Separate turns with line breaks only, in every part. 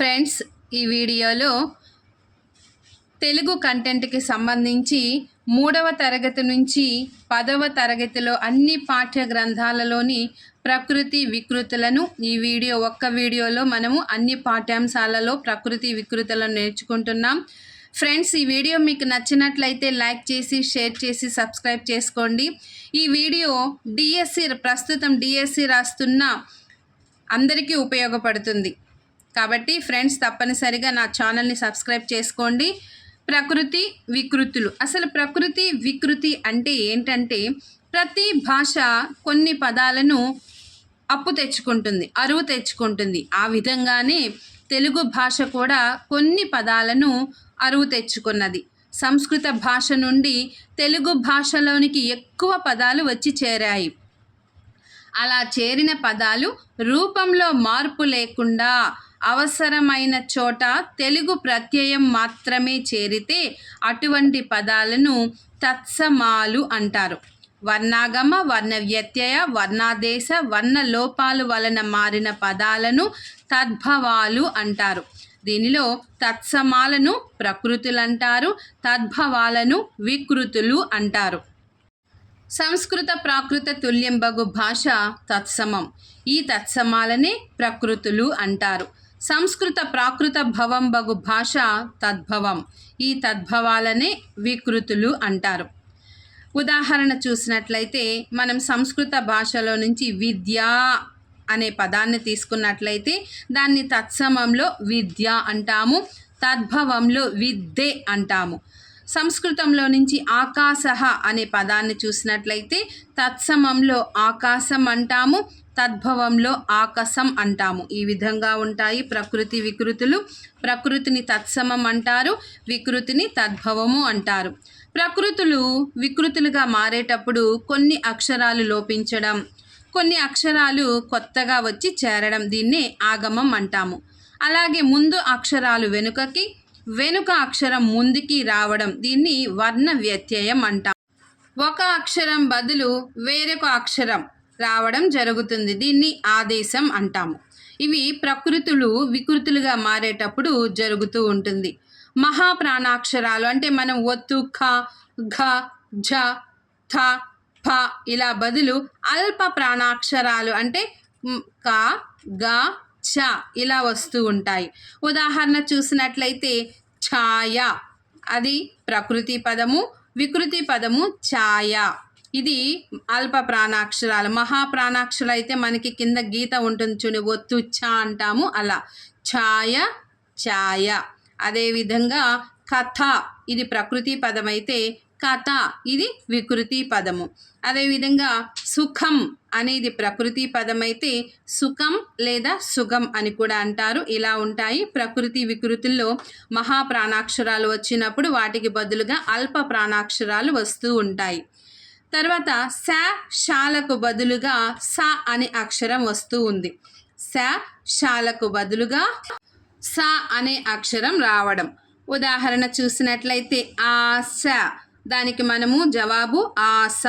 Friends ఈ వీడియోలో తెలుగు కంటెంట్కి సంబంధించి మూడవ తరగతి నుంచి పదవ తరగతిలో అన్ని పాఠ్య గ్రంథాలలోని ప్రకృతి వికృతులను ఈ వీడియో ఒక్క వీడియోలో మనము అన్ని పాఠ్యాంశాలలో ప్రకృతి వికృతులను నేర్చుకుంటున్నాం. ఫ్రెండ్స్ ఈ వీడియో మీకు నచ్చినట్లయితే లైక్ చేసి షేర్ చేసి సబ్స్క్రైబ్ చేసుకోండి. ఈ వీడియో డిఎస్సి ప్రస్తుతం డిఎస్సి రాస్తున్న అందరికీ ఉపయోగపడుతుంది. కాబట్టి ఫ్రెండ్స్ తప్పనిసరిగా నా ఛానల్ని సబ్స్క్రైబ్ చేసుకోండి. ప్రకృతి వికృతులు. అసలు ప్రకృతి వికృతి అంటే ఏంటంటే ప్రతి భాష కొన్ని పదాలను అప్పు తెచ్చుకుంటుంది అరువు తెచ్చుకుంటుంది. ఆ విధంగానే తెలుగు భాష కూడా కొన్ని పదాలను అరువు తెచ్చుకున్నది. సంస్కృత భాష నుండి తెలుగు భాషలోనికి ఎక్కువ పదాలు వచ్చి చేరాయి. అలా చేరిన పదాలు రూపంలో మార్పు లేకుండా అవసరమైన చోట తెలుగు ప్రత్యయం మాత్రమే చేరితే అటువంటి పదాలను తత్సమాలు అంటారు. వర్ణాగమ వర్ణ వ్యత్యయ వర్ణాదేశ వర్ణ లోపాలు వలన మారిన పదాలను తద్భవాలు అంటారు. దీనిలో తత్సమాలను ప్రకృతులు అంటారు తద్భవాలను వికృతులు అంటారు. సంస్కృత ప్రాకృత తుల్యంబగు భాష తత్సమం. ఈ తత్సమాలనే ప్రకృతులు అంటారు. సంస్కృత ప్రాకృత భవం బగు భాష తద్భవం. ఈ తద్భవాలనే వికృతులు అంటారు. ఉదాహరణ చూసినట్లయితే మనం సంస్కృత భాషలో నుంచి విద్య అనే పదాన్ని తీసుకున్నట్లయితే దాన్ని తత్సమంలో విద్య అంటాము తద్భవంలో విద్యే అంటాము. సంస్కృతంలో నుంచి ఆకాశ అనే పదాన్ని చూసినట్లయితే తత్సమంలో ఆకాశం అంటాము తద్భవంలో ఆకసం అంటాము. ఈ విధంగా ఉంటాయి ప్రకృతి వికృతులు. ప్రకృతిని తత్సమం అంటారు వికృతిని తద్భవము అంటారు. ప్రకృతులు వికృతులుగా మారేటప్పుడు కొన్ని అక్షరాలు లోపించడం కొన్ని అక్షరాలు కొత్తగా వచ్చి చేరడం దీన్నే ఆగమం అంటాము. అలాగే ముందు అక్షరాలు వెనుకకి వెనుక అక్షరం ముందుకి రావడం దీన్ని వర్ణ వ్యత్యయం అంటాం ఒక అక్షరం బదులు వేరొక అక్షరం రావడం జరుగుతుంది. దీన్ని ఆదేశం అంటాము. ఇవి ప్రకృతులు వికృతులుగా మారేటప్పుడు జరుగుతూ ఉంటుంది. మహాప్రాణాక్షరాలు అంటే మనం ఒత్తు ఖ ఘ ఝ థ ఫ ఇలా బదులు అల్ప ప్రాణాక్షరాలు అంటే క గ చ ఇలా వస్తూ ఉంటాయి. ఉదాహరణ చూసినట్లయితే ఛాయ అది ప్రకృతి పదము వికృతి పదము ఛాయ. ఇది అల్ప ప్రాణాక్షరాలు మహాప్రాణాక్షరాలు అయితే మనకి కింద గీత ఉంటుంది చూడండి ఒత్తు ఛ అంటాము అలా. ఛాయ ఛాయ. అదేవిధంగా కథ ఇది ప్రకృతి పదం అయితే కథ ఇది వికృతి పదము. అదేవిధంగా సుఖం అనేది ప్రకృతి పదం అయితే సుఖం లేదా సుఖం అని కూడా అంటారు. ఇలా ఉంటాయి. ప్రకృతి వికృతుల్లో మహాప్రాణాక్షరాలు వచ్చినప్పుడు వాటికి బదులుగా అల్ప ప్రాణాక్షరాలు వస్తూ ఉంటాయి. తర్వాత స శాలకు బదులుగా స అనే అక్షరం వస్తూ ఉంది. స శాలకు బదులుగా స అనే అక్షరం రావడం. ఉదాహరణ చూసినట్లయితే ఆశ దానికి మనము జవాబు ఆశ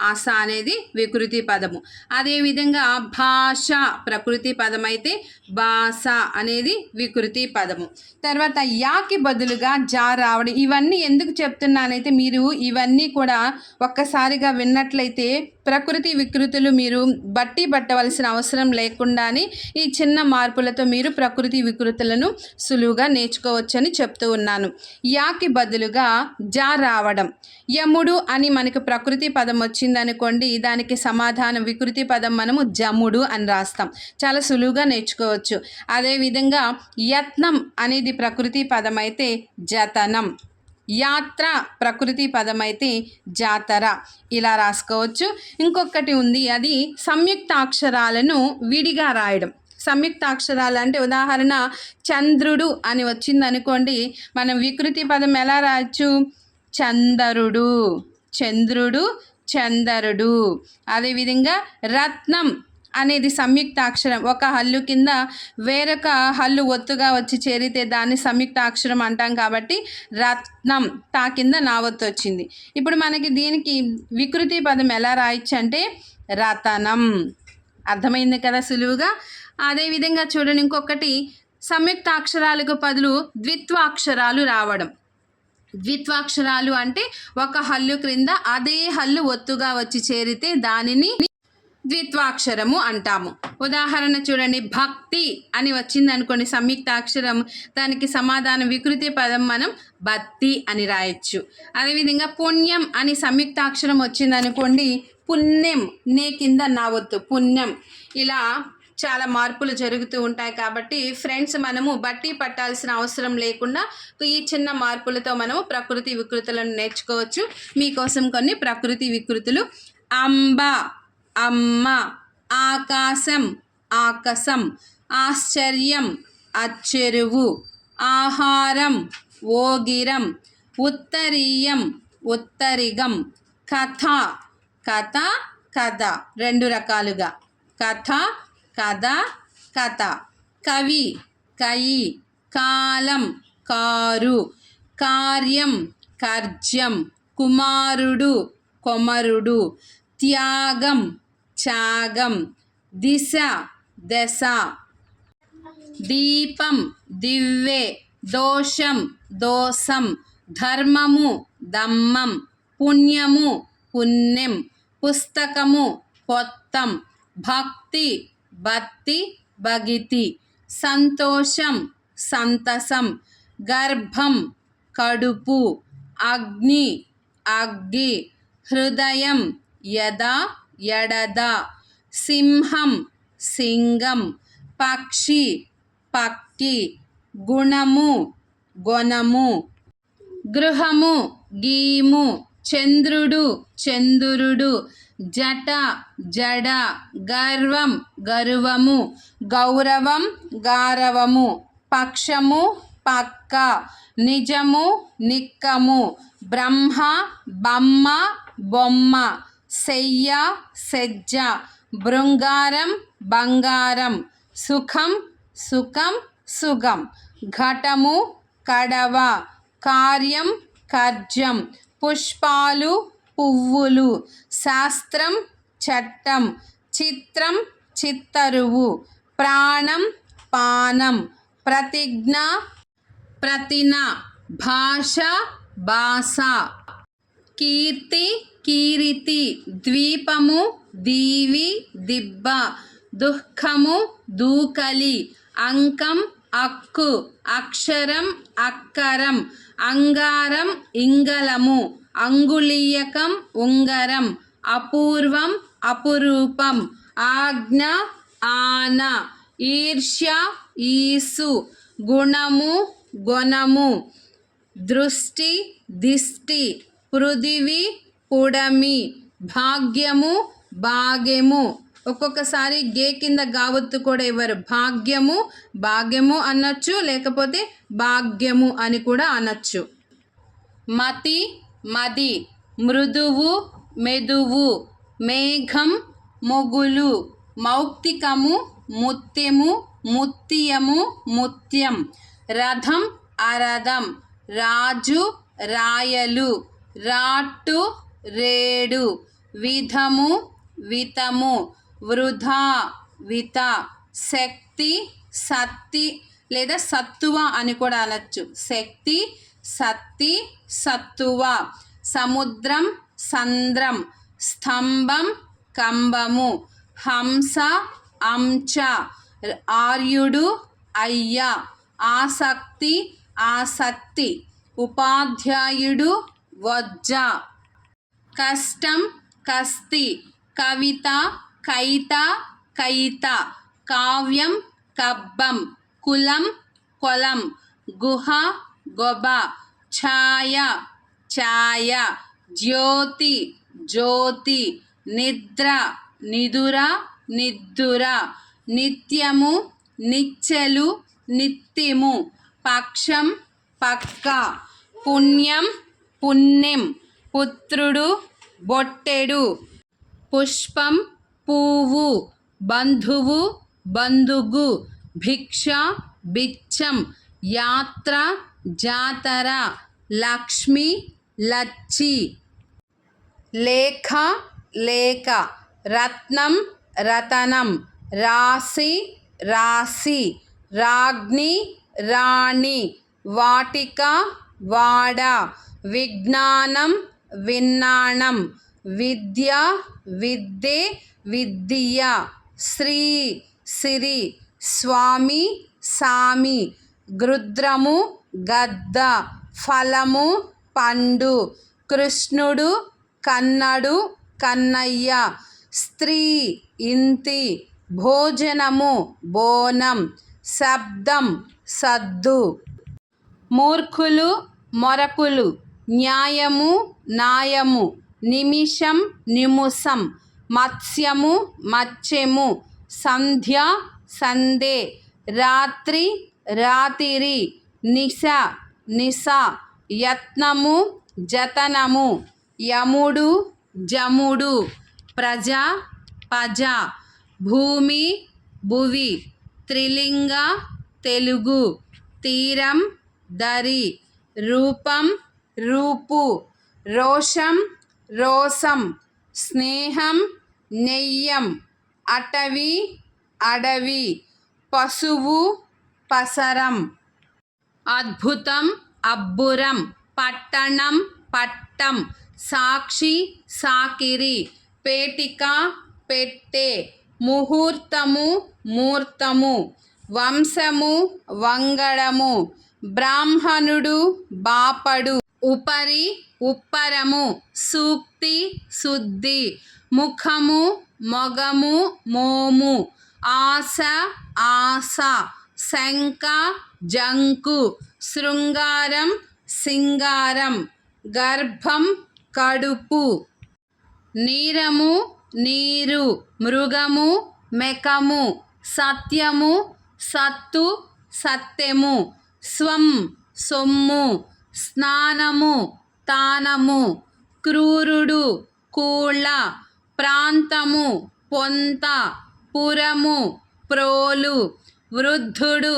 ఆశ అనేది వికృతి పదము. అదేవిధంగా భాష ప్రకృతి పదం అయితే భాష అనేది వికృతి పదము. తర్వాత యాకి బదులుగా జా రావడం ఇవన్నీ ఎందుకు చెప్తున్నానైతే మీరు ఇవన్నీ కూడా ఒక్కసారిగా విన్నట్లయితే ప్రకృతి వికృతులు మీరు బట్టి పట్టవలసిన అవసరం లేకుండానే ఈ చిన్న మార్పులతో మీరు ప్రకృతి వికృతులను సులువుగా నేర్చుకోవచ్చని చెప్తూ ఉన్నాను. యాకి బదులుగా జా రావడం. యముడు అని మనకు ప్రకృతి పదం వచ్చిందనుకోండి దానికి సమాధానం వికృతి పదం మనము జముడు అని రాస్తాం. చాలా సులువుగా నేర్చుకోవచ్చు. అదేవిధంగా యత్నం అనేది ప్రకృతి పదం అయితే జతనం. యాత్ర ప్రకృతి పదమైతే జాతర. ఇలా రాసుకోవచ్చు. ఇంకొకటి ఉంది అది సంయుక్తాక్షరాలను విడిగా రాయడం. సంయుక్తాక్షరాలు అంటే ఉదాహరణ చంద్రుడు అని వచ్చిందనుకోండి మనం వికృతి పదం ఎలా రాయొచ్చు? చందరుడు చంద్రుడు చందరుడు. అదేవిధంగా రత్నం అనేది సంయుక్తాక్షరం. ఒక హల్లు కింద వేరొక హల్లు ఒత్తుగా వచ్చి చేరితే దాన్ని సంయుక్తాక్షరం అంటాం కాబట్టి రత్నం తా కింద నా ఒత్తు వచ్చింది. ఇప్పుడు మనకి దీనికి వికృతి పదం ఎలా రాయొచ్చు అంటే రతనం. అర్థమైంది కదా సులువుగా? అదేవిధంగా చూడండి ఇంకొకటి సంయుక్తాక్షరాలకు బదులు ద్విత్వాక్షరాలు రావడం. ద్విత్వాక్షరాలు అంటే ఒక హల్లు క్రింద అదే హల్లు ఒత్తుగా వచ్చి చేరితే దానిని ద్విత్వాక్షరము అంటాము. ఉదాహరణ చూడండి భక్తి అని వచ్చింది అనుకోండి సంయుక్తాక్షరం దానికి సమాధానం వికృతి పదం మనం భక్తి అని రాయొచ్చు. అదేవిధంగా పుణ్యం అని సంయుక్తాక్షరం వచ్చింది అనుకోండి పుణ్యం నే కింద నావొత్తు పుణ్యం. ఇలా చాలా మార్పులు జరుగుతూ ఉంటాయి కాబట్టి ఫ్రెండ్స్ మనము బట్టి పట్టాల్సిన అవసరం లేకుండా ఈ చిన్న మార్పులతో మనము ప్రకృతి వికృతులను నేర్చుకోవచ్చు. మీకోసం కొన్ని ప్రకృతి వికృతులు. అంబ అమ్మ ఆకాశం ఆకాశం ఆశ్చర్యం అచ్చెరువు ఆహారం ఓగిరం ఉత్తరీయం ఉత్తరిగం కథ కథ కథ రెండు రకాలుగా. కథ కథ కథ. కవి కయి కాలం కారు. కార్యం కర్జ్యం. కుమారుడు కొమరుడు. త్యాగం త్యాగం దిశ దశ. దీపం దివ్వె దోషం దోషం ధర్మము దమ్మం. పుణ్యము పుణ్యం. పుస్తకము పొత్తం. భక్తి భక్తి భగితి. సంతోషం సంతసం. గర్భం కడుపు. అగ్ని అగ్గి. హృదయం యదా ఎడద సింహం సింగం పక్షి పక్కి గుణము గొనము. గృహము గీము చంద్రుడు చంద్రుడు. జట జడ గర్వం గర్వము. గౌరవం గారవము. పక్షము పక్క. నిజము నిక్కము. బ్రహ్మ బొమ్మ బొమ్మ. శయ్య సెజ్జ. బృంగారం బంగారం. సుఖం సుఖం సుగం. ఘటము కడవ. కార్యం కర్జం. పుష్పాలు పువ్వులు. శాస్త్రం చట్టం. చిత్రం చిత్తరువు. ప్రాణం పానం. ప్రతిజ్ఞ ప్రతిన. భాష భాష. కీర్తి కీరితి ద్వీపము దీవి దిబ్బ దుఃఖము దూకలి అంకం అక్కు అక్షరం అక్కరం అంగారం ఇంగలము అంగుళీయకం ఉంగరం అపూర్వం అపురూపం ఆజ్ఞ ఆన ఈర్ష్య ఈసు గుణము గుణము దృష్టి దిష్టి పృథివి పుడమి భాగ్యము భాగ్యము. ఒక్కొక్కసారి గే కింద గావత్తు కూడా ఇవ్వరు. భాగ్యము భాగ్యము అనొచ్చు లేకపోతే భాగ్యము అని కూడా అనొచ్చు. మతి మది మృదువు మెదువు మేఘం మొగులు మౌక్తికము ముత్యము ముత్యము ముత్యం. రథం అరథం. రాజు రాయలు. రాట్టు రేడు విధము వితము వృధా విత శక్తి సత్తి లేదా సత్తువ అని కూడా అనొచ్చు. శక్తి సత్తి సత్తువ సముద్రం సంద్రం స్తంభం కంబము హంస అంచ ఆర్యుడు అయ్య ఆసక్తి ఆసక్తి ఉపాధ్యాయుడు వజ్జ. కష్టం కస్తి. కవిత కైత కైత. కావ్యం కబ్బం. కులం కొలం. గుహ గొబ. ఛాయ ఛాయ. జ్యోతి జ్యోతి. నిద్ర నిదుర నిద్దుర. నిత్యము నిచ్చెలు నిత్యము పక్షం పక్క. పుణ్యం పుణ్యం. పుత్రుడు బొట్టెడు. పుష్పం పువ్వు. బంధువు బంధుగు. భిక్ష బిచ్చం యాత్ర జాతర. లక్ష్మి లచ్చి. లేఖ లేఖ. రత్నం రతనం. రాశి రాశి. రాజ్ఞి రాణి. వాటిక వాడ. విజ్ఞానం విన్నాణం విద్య విద్దే విద్య శ్రీ సిరి స్వామి సామి గృద్రము గద్ద ఫలము పండు కృష్ణుడు కన్నడు కన్నయ్య స్త్రీ ఇంతి భోజనము బోనం శబ్దం సద్దు. మూర్ఖులు మొరకులు. న్యాయము న్యాయము నిమిషం నిముసం మత్స్యము మత్స్యము సంధ్య సందే రాత్రి రాతిరి నిశ నిశ యత్నము జతనము యముడు జముడు ప్రజ పజ భూమి భువి త్రిలింగ తెలుగు తీరం దరి రూపం రూపు. రోషం రోసం. స్నేహం నెయ్యం. అటవీ అడవి. పశువు పసరం. అద్భుతం అబ్బురం. పట్టణం పట్టం. సాక్షి సాకిరి. పేటిక పెట్టె. ముహూర్తము మూర్తము. వంశము వంగడము. బ్రాహ్మణుడు బాపడు. ఉపరి ఉప్పరము సూక్తి శుద్ధి ముఖము మొగము మోము ఆశ ఆశ శంక జంకు శృంగారం సింగారం గర్భం కడుపు. నీరము నీరు మృగము మెకము సత్యము సత్తు సత్యము స్వం సొమ్ము స్నానము తానము క్రూరుడు కూళ్ళ ప్రాంతము పొంత పురము ప్రోలు వృద్ధుడు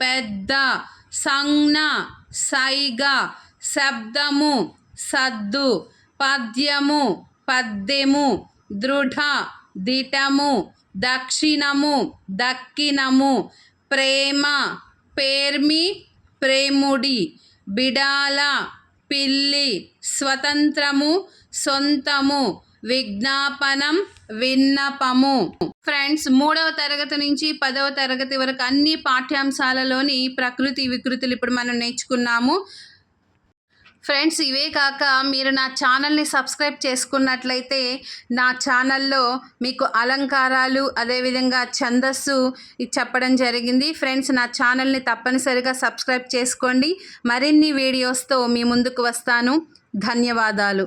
పెద్ద సంజ్ఞ సైగ శబ్దము సద్దు పద్యము పద్యము దృఢ దిటము దక్షిణము దక్కినము ప్రేమ పేర్మి ప్రేముడి బిడాల పిల్లి స్వతంత్రము సొంతము విజ్ఞాపనం విన్నపము. ఫ్రెండ్స్ మూడవ తరగతి నుంచి పదవ తరగతి వరకు అన్ని పాఠ్యాంశాలలోని ప్రకృతి వికృతులు ఇప్పుడు మనం నేర్చుకున్నాము. ఫ్రెండ్స్ ఇవే కాక మీరు నా ఛానల్ని సబ్స్క్రైబ్ చేసుకున్నట్లయితే నా ఛానల్లో మీకు అలంకారాలు అదేవిధంగా ఛందస్సు చెప్పడం జరిగింది. ఫ్రెండ్స్ నా ఛానల్ని తప్పనిసరిగా సబ్స్క్రైబ్ చేసుకోండి. మరిన్ని వీడియోస్తో మీ ముందుకు వస్తాను. ధన్యవాదాలు.